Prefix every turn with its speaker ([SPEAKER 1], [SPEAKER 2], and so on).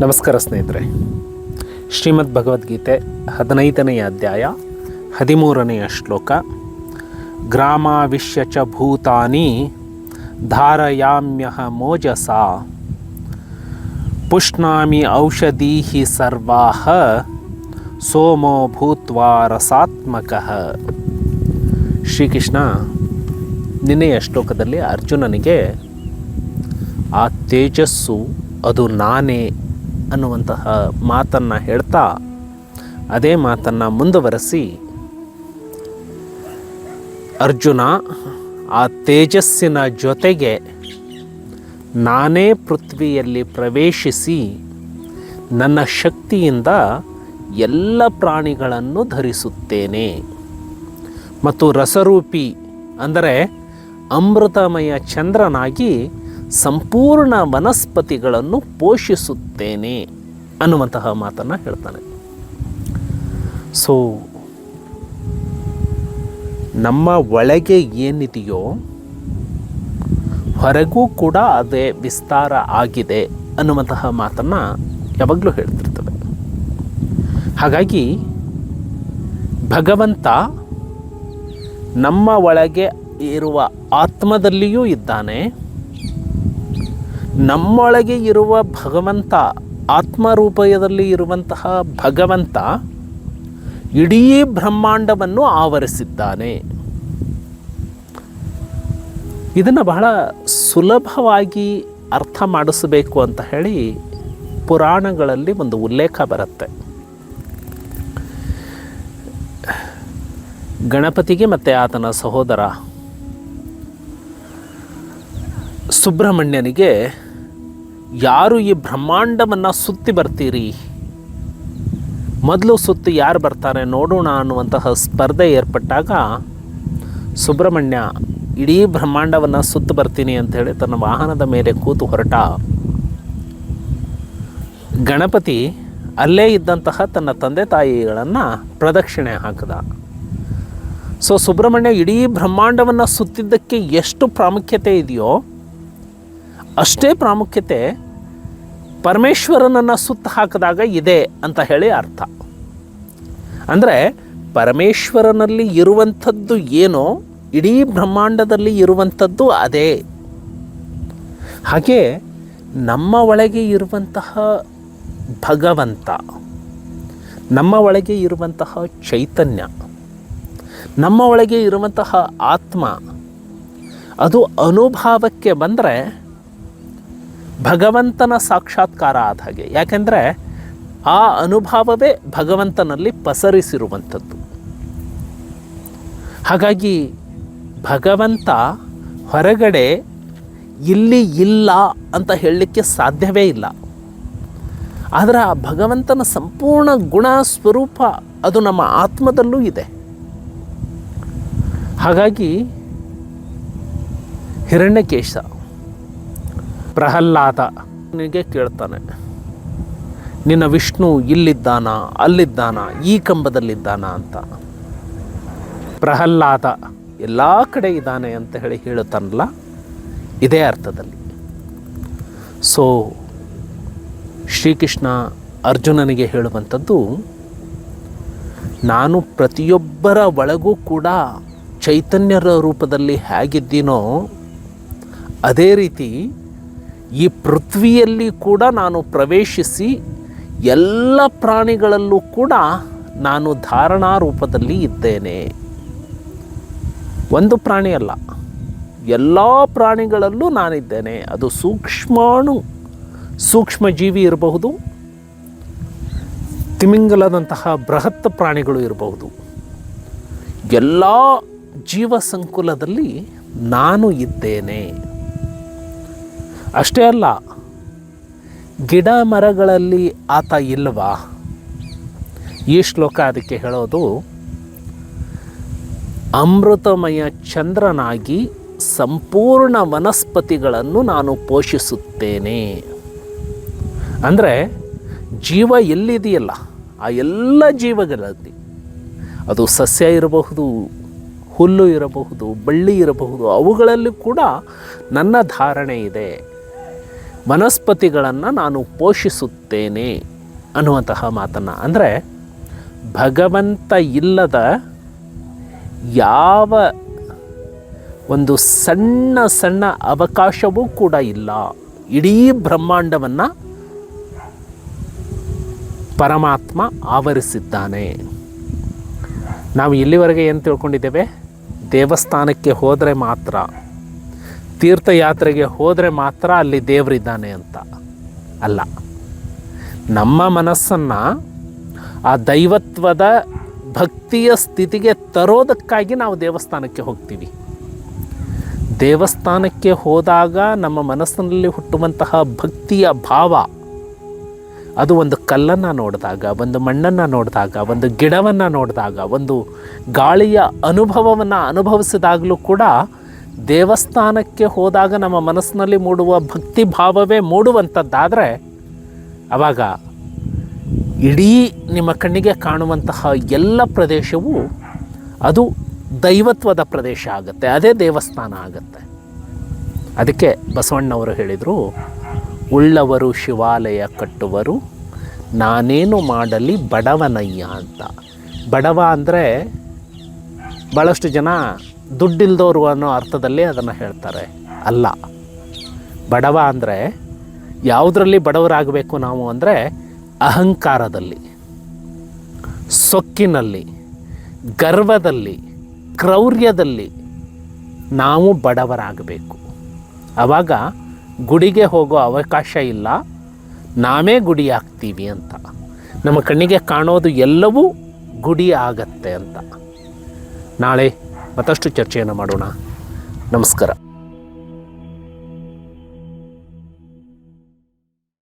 [SPEAKER 1] ನಮಸ್ಕಾರ ಸ್ನೇಹಿತರೆ. ಶ್ರೀಮದ್ ಭಗವದ್ಗೀತೆ ಹದಿನೈದನೆಯ ಅಧ್ಯಾಯ ಹದಿಮೂರನೆಯ ಶ್ಲೋಕ. ಗ್ರಾಮಾವಿಶ್ಯ ಚ ಭೂತಾನಿ ಧಾರಯಾಮ್ಯಹ ಮೋಜಸ. ಪುಷ್ಣಾಮಿ ಔಷಧೀಹಿ ಸರ್ವಾಹ ಸೋಮೋ ಭೂತ್ವಾ ರಸಾತ್ಮಕ. ಶ್ರೀಕೃಷ್ಣ ನಿನ್ನೆಯ ಶ್ಲೋಕದಲ್ಲಿ ಅರ್ಜುನನಿಗೆ, ಆ ತೇಜಸ್ಸು ಅದು ನಾನೇ ಅನ್ನುವಂತಹ ಮಾತನ್ನು ಹೇಳ್ತಾ ಅದೇ ಮಾತನ್ನು ಮುಂದುವರೆಸಿ, ಅರ್ಜುನ, ಆ ತೇಜಸ್ಸಿನ ಜೊತೆಗೆ ನಾನೇ ಪೃಥ್ವಿಯಲ್ಲಿ ಪ್ರವೇಶಿಸಿ ನನ್ನ ಶಕ್ತಿಯಿಂದ ಎಲ್ಲ ಪ್ರಾಣಿಗಳನ್ನು ಧರಿಸುತ್ತೇನೆ. ಮತ್ತು ರಸರೂಪಿ ಅಂದರೆ ಅಮೃತಮಯ ಚಂದ್ರನಾಗಿ ಸಂಪೂರ್ಣ ವನಸ್ಪತಿಗಳನ್ನು ಪೋಷಿಸುತ್ತೇನೆ ಅನ್ನುವಂತಹ ಮಾತನ್ನು ಹೇಳ್ತಾನೆ. ಸೊ ನಮ್ಮ ಒಳಗೆ ಏನಿದೆಯೋ ಹೊರಗೂ ಕೂಡ ಅದೇ ವಿಸ್ತಾರ ಆಗಿದೆ ಅನ್ನುವಂತಹ ಮಾತನ್ನು ಯಾವಾಗಲೂ ಹೇಳ್ತಿರ್ತದೆ ಹಾಗಾಗಿ ಭಗವಂತ ನಮ್ಮ ಒಳಗೆ ಇರುವ ಆತ್ಮದಲ್ಲಿಯೂ ಇದ್ದಾನೆ. ನಮ್ಮೊಳಗೆ ಇರುವ ಭಗವಂತ ಆತ್ಮರೂಪದಲ್ಲಿ ಇರುವಂತಹ ಭಗವಂತ ಇಡೀ ಬ್ರಹ್ಮಾಂಡವನ್ನು ಆವರಿಸಿದ್ದಾನೆ. ಇದನ್ನು ಬಹಳ ಸುಲಭವಾಗಿ ಅರ್ಥ ಮಾಡಿಸಬೇಕು ಅಂತ ಹೇಳಿ ಪುರಾಣಗಳಲ್ಲಿ ಒಂದು ಉಲ್ಲೇಖ ಬರುತ್ತೆ. ಗಣಪತಿಗೆ ಮತ್ತು ಆತನ ಸಹೋದರ ಸುಬ್ರಹ್ಮಣ್ಯನಿಗೆ ಯಾರು ಈ ಬ್ರಹ್ಮಾಂಡವನ್ನು ಸುತ್ತಿ ಬರ್ತೀರಿ? ಮೊದಲು ಸುತ್ತಿ ಯಾರು ಬರ್ತಾರೆ ನೋಡೋಣ ಅನ್ನುವಂತಹ ಸ್ಪರ್ಧೆ ಏರ್ಪಟ್ಟಾಗ ಸುಬ್ರಹ್ಮಣ್ಯ ಇಡೀ ಬ್ರಹ್ಮಾಂಡವನ್ನು ಸುತ್ತು ಬರ್ತೀನಿ ಅಂಥೇಳಿ ತನ್ನ ವಾಹನದ ಮೇಲೆ ಕೂತು ಹೊರಟ. ಗಣಪತಿ ಅಲ್ಲೇ ಇದ್ದಂತಹ ತನ್ನ ತಂದೆ ತಾಯಿಗಳನ್ನು ಪ್ರದಕ್ಷಿಣೆ ಹಾಕಿದ. ಸೊ ಸುಬ್ರಹ್ಮಣ್ಯ ಇಡೀ ಬ್ರಹ್ಮಾಂಡವನ್ನು ಸುತ್ತಿದ್ದಕ್ಕೆ ಎಷ್ಟು ಪ್ರಾಮುಖ್ಯತೆ ಇದೆಯೋ ಅಷ್ಟೇ ಪ್ರಾಮುಖ್ಯತೆ ಪರಮೇಶ್ವರನನ್ನು ಸುತ್ತ ಹಾಕಿದಾಗ ಇದೆ ಅಂತ ಹೇಳಿ ಅರ್ಥ. ಅಂದರೆ ಪರಮೇಶ್ವರನಲ್ಲಿ ಇರುವಂಥದ್ದು ಏನೋ, ಇಡೀ ಬ್ರಹ್ಮಾಂಡದಲ್ಲಿ ಇರುವಂಥದ್ದು ಅದೇ. ಹಾಗೆ ನಮ್ಮ ಒಳಗೆ ಇರುವಂತಹ ಭಗವಂತ, ನಮ್ಮ ಒಳಗೆ ಇರುವಂತಹ ಚೈತನ್ಯ, ನಮ್ಮ ಒಳಗೆ ಇರುವಂತಹ ಆತ್ಮ, ಅದು ಅನುಭಾವಕ್ಕೆ ಬಂದರೆ ಭಗವಂತನ ಸಾಕ್ಷಾತ್ಕಾರ ಆದ ಹಾಗೆ. ಯಾಕೆಂದರೆ ಆ ಅನುಭವವೇ ಭಗವಂತನಲ್ಲಿ ಪಸರಿಸಿರುವಂಥದ್ದು. ಹಾಗಾಗಿ ಭಗವಂತ ಹೊರಗಡೆ ಇಲ್ಲಿ ಇಲ್ಲ ಅಂತ ಹೇಳಲಿಕ್ಕೆ ಸಾಧ್ಯವೇ ಇಲ್ಲ. ಆದರೆ ಆ ಭಗವಂತನ ಸಂಪೂರ್ಣ ಗುಣ ಸ್ವರೂಪ ಅದು ನಮ್ಮ ಆತ್ಮದಲ್ಲೂ ಇದೆ. ಹಾಗಾಗಿ ಹಿರಣ್ಯಕೇಶ ಪ್ರಹ್ಲಾದ ನಿನಗೆ ಕೇಳ್ತಾನೆ. ನಿನ್ನ ವಿಷ್ಣು ಇಲ್ಲಿದ್ದಾನ? ಅಲ್ಲಿದ್ದಾನ? ಈ ಕಂಬದಲ್ಲಿದ್ದಾನ ಅಂತ. ಪ್ರಹ್ಲಾದ ಎಲ್ಲ ಕಡೆ ಇದ್ದಾನೆ ಅಂತ ಹೇಳಿ ಹೇಳುತ್ತಾನಲ್ಲ, ಇದೇ ಅರ್ಥದಲ್ಲಿ. ಸೊ ಶ್ರೀಕೃಷ್ಣ ಅರ್ಜುನನಿಗೆ ಹೇಳುವಂಥದ್ದು, ನಾನು ಪ್ರತಿಯೊಬ್ಬರ ಒಳಗೂ ಕೂಡ ಚೈತನ್ಯರ ರೂಪದಲ್ಲಿ ಹೇಗಿದ್ದೀನೋ, ಅದೇ ರೀತಿ ಈ ಪೃಥ್ವಿಯಲ್ಲಿ ಕೂಡ ನಾನು ಪ್ರವೇಶಿಸಿ ಎಲ್ಲ ಪ್ರಾಣಿಗಳಲ್ಲೂ ಕೂಡ ನಾನು ಧಾರಣಾ ರೂಪದಲ್ಲಿ ಇದ್ದೇನೆ. ಒಂದು ಪ್ರಾಣಿ ಅಲ್ಲ. ಎಲ್ಲ ಪ್ರಾಣಿಗಳಲ್ಲೂ ನಾನಿದ್ದೇನೆ. ಅದು ಸೂಕ್ಷ್ಮಾಣು ಸೂಕ್ಷ್ಮ ಜೀವಿ ಇರಬಹುದು. ತಿಮಿಂಗಲದಂತಹ ಬೃಹತ್ ಪ್ರಾಣಿಗಳು ಇರಬಹುದು. ಎಲ್ಲ ಜೀವ ಸಂಕುಲದಲ್ಲಿ ನಾನು ಇದ್ದೇನೆ. ಅಷ್ಟೇ ಅಲ್ಲ, ಗಿಡ ಮರಗಳಲ್ಲಿ ಆತ ಇಲ್ವಾ? ಈ ಶ್ಲೋಕ ಅದಕ್ಕೆ ಹೇಳೋದು, ಅಮೃತಮಯ ಚಂದ್ರನಾಗಿ ಸಂಪೂರ್ಣ ವನಸ್ಪತಿಗಳನ್ನು ನಾನು ಪೋಷಿಸುತ್ತೇನೆ. ಅಂದರೆ ಜೀವ ಎಲ್ಲಿದೆಯಲ್ಲ, ಆ ಎಲ್ಲ ಜೀವಗಳಲ್ಲಿ, ಅದು ಸಸ್ಯ ಇರಬಹುದು, ಹುಲ್ಲು ಇರಬಹುದು, ಬಳ್ಳಿ ಇರಬಹುದು, ಅವುಗಳಲ್ಲಿ ಕೂಡ ನನ್ನ ಧಾರಣೆ ಇದೆ. ವನಸ್ಪತಿಗಳನ್ನು ನಾನು ಪೋಷಿಸುತ್ತೇನೆ ಅನ್ನುವಂತಹ ಮಾತನ್ನು. ಅಂದರೆ ಭಗವಂತ ಇಲ್ಲದ ಯಾವ ಒಂದು ಸಣ್ಣ ಸಣ್ಣ ಅವಕಾಶವೂ ಕೂಡ ಇಲ್ಲ. ಇಡೀ ಬ್ರಹ್ಮಾಂಡವನ್ನು ಪರಮಾತ್ಮ ಆವರಿಸಿದ್ದಾನೆ. ನಾವು ಇಲ್ಲಿವರೆಗೆ ಏನು ತಿಳ್ಕೊಂಡಿದ್ದೇವೆ? ದೇವಸ್ಥಾನಕ್ಕೆ ಹೋದರೆ ಮಾತ್ರ. ತೀರ್ಥಯಾತ್ರೆಗೆ ಹೋದರೆ ಮಾತ್ರ ಅಲ್ಲಿ ದೇವರಿದ್ದಾನೆ ಅಂತ. ಅಲ್ಲ. ನಮ್ಮ ಮನಸ್ಸನ್ನು ಆ ದೈವತ್ವದ ಭಕ್ತಿಯ ಸ್ಥಿತಿಗೆ ತರೋದಕ್ಕಾಗಿ ನಾವು ದೇವಸ್ಥಾನಕ್ಕೆ ಹೋಗ್ತೀವಿ. ದೇವಸ್ಥಾನಕ್ಕೆ ಹೋದಾಗ ನಮ್ಮ ಮನಸ್ಸಿನಲ್ಲಿ ಹುಟ್ಟುವಂತಹ ಭಕ್ತಿಯ ಭಾವ, ಅದು ಒಂದು ಕಲ್ಲನ್ನು ನೋಡಿದಾಗ, ಒಂದು ಮಣ್ಣನ್ನು ನೋಡಿದಾಗ, ಒಂದು ಗಿಡವನ್ನು ನೋಡಿದಾಗ, ಒಂದು ಗಾಳಿಯ ಅನುಭವವನ್ನು ಅನುಭವಿಸಿದಾಗಲೂ ಕೂಡ ದೇವಸ್ಥಾನಕ್ಕೆ ಹೋದಾಗ ನಮ್ಮ ಮನಸ್ಸಿನಲ್ಲಿ ಮೂಡುವ ಭಕ್ತಿ ಭಾವವೇ ಮೂಡುವಂಥದ್ದಾದರೆ ಆವಾಗ ಇಡೀ ನಿಮ್ಮ ಕಣ್ಣಿಗೆ ಕಾಣುವಂತಹ ಎಲ್ಲ ಪ್ರದೇಶವು ಅದು ದೈವತ್ವದ ಪ್ರದೇಶ ಆಗುತ್ತೆ, ಅದೇ ದೇವಸ್ಥಾನ ಆಗುತ್ತೆ. ಅದಕ್ಕೆ ಬಸವಣ್ಣವರು ಹೇಳಿದರು, ಉಳ್ಳವರು ಶಿವಾಲಯ ಕಟ್ಟುವರು, ನಾನೇನು ಮಾಡಲಿ ಬಡವನಯ್ಯ ಅಂತ. ಬಡವ ಅಂದರೆ ಭಾಳಷ್ಟು ಜನ ದುಡ್ಡಿಲ್ದವರು ಅನ್ನೋ ಅರ್ಥದಲ್ಲಿ ಅದನ್ನು ಹೇಳ್ತಾರೆ. ಅಲ್ಲ. ಬಡವ ಅಂದರೆ ಯಾವುದರಲ್ಲಿ ಬಡವರಾಗಬೇಕು ನಾವು ಅಂದರೆ ಅಹಂಕಾರದಲ್ಲಿ, ಸೊಕ್ಕಿನಲ್ಲಿ, ಗರ್ವದಲ್ಲಿ, ಕ್ರೌರ್ಯದಲ್ಲಿ ನಾವು ಬಡವರಾಗಬೇಕು. ಆವಾಗ ಗುಡಿಗೆ ಹೋಗೋ ಅವಕಾಶ ಇಲ್ಲ. ನಾವೇ ಗುಡಿ ಆಗ್ತೀವಿ ಅಂತ. ನಮ್ಮ ಕಣ್ಣಿಗೆ ಕಾಣೋದು ಎಲ್ಲವೂ ಗುಡಿ ಆಗತ್ತೆ ಅಂತ. ನಾಳೆ ಮತ್ತಷ್ಟು ಚರ್ಚೆಯನ್ನು ಮಾಡೋಣ. ನಮಸ್ಕಾರ.